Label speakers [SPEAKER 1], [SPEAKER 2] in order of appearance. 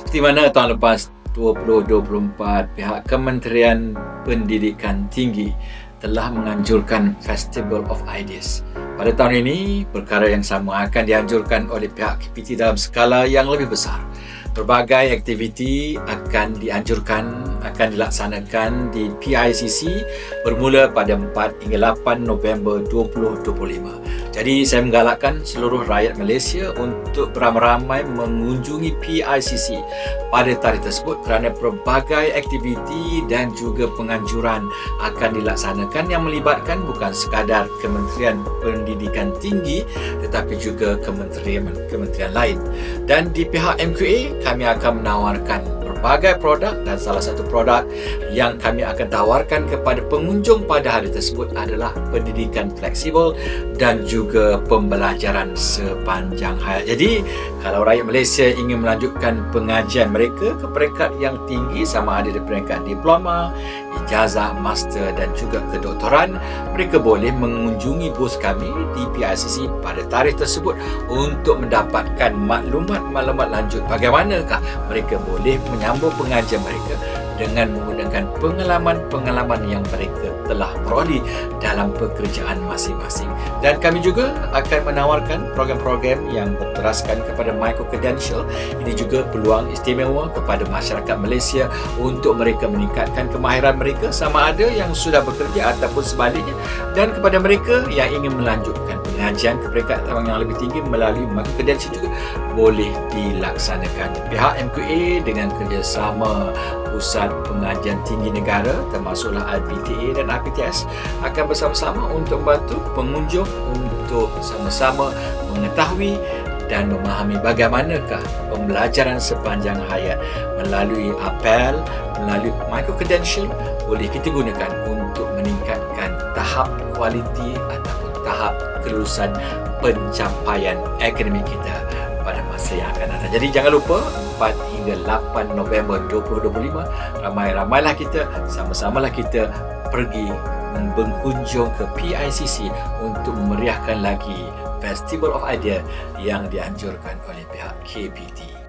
[SPEAKER 1] Seperti mana tahun lepas 2024 pihak Kementerian Pendidikan Tinggi telah menganjurkan Festival of Ideas. Pada tahun ini, perkara yang sama akan dianjurkan oleh pihak KPT dalam skala yang lebih besar. Berbagai aktiviti akan dianjurkan akan dilaksanakan di PICC bermula pada 4 hingga 8 November 2025. Jadi saya menggalakkan seluruh rakyat Malaysia untuk beramai-ramai mengunjungi PICC pada tarikh tersebut kerana pelbagai aktiviti dan juga penganjuran akan dilaksanakan yang melibatkan bukan sekadar Kementerian Pendidikan Tinggi tetapi juga kementerian-kementerian lain. Dan di pihak MQA kami akan menawarkan pelbagai produk dan salah satu produk yang kami akan tawarkan kepada pengunjung pada hari tersebut adalah pendidikan fleksibel dan juga pembelajaran sepanjang hayat. Jadi, kalau rakyat Malaysia ingin melanjutkan pengajian mereka ke peringkat yang tinggi sama ada di peringkat diploma, ijazah, master dan juga kedoktoran, mereka boleh mengunjungi bus kami di PICC pada tarikh tersebut untuk mendapatkan maklumat-maklumat lanjut. Bagaimanakah mereka boleh menyambung pengajian mereka dengan menggunakan pengalaman-pengalaman yang mereka telah peroleh dalam pekerjaan masing-masing. Dan kami juga akan menawarkan program-program yang berteraskan kepada micro credential. Ini juga peluang istimewa kepada masyarakat Malaysia untuk mereka meningkatkan kemahiran mereka sama ada yang sudah bekerja ataupun sebaliknya dan kepada mereka yang ingin melanjutkan pengajian ke peringkat yang lebih tinggi melalui micro credential juga boleh dilaksanakan. Pihak MQA dengan kerjasama Pusat Pengajian Tinggi Negara termasuklah RPTA dan RPTS akan bersama-sama untuk membantu pengunjung untuk sama-sama mengetahui dan memahami bagaimanakah pembelajaran sepanjang hayat melalui apel, melalui micro credential boleh kita gunakan untuk meningkatkan tahap kualiti ataupun tahap kelulusan pencapaian akademik kita pada masa yang akan datang. Jadi jangan lupa 4 hingga 8 November 2025 ramai-ramailah kita sama-samalah kita pergi berkunjung ke PICC untuk memeriahkan lagi Festival of Idea yang dianjurkan oleh pihak KPT.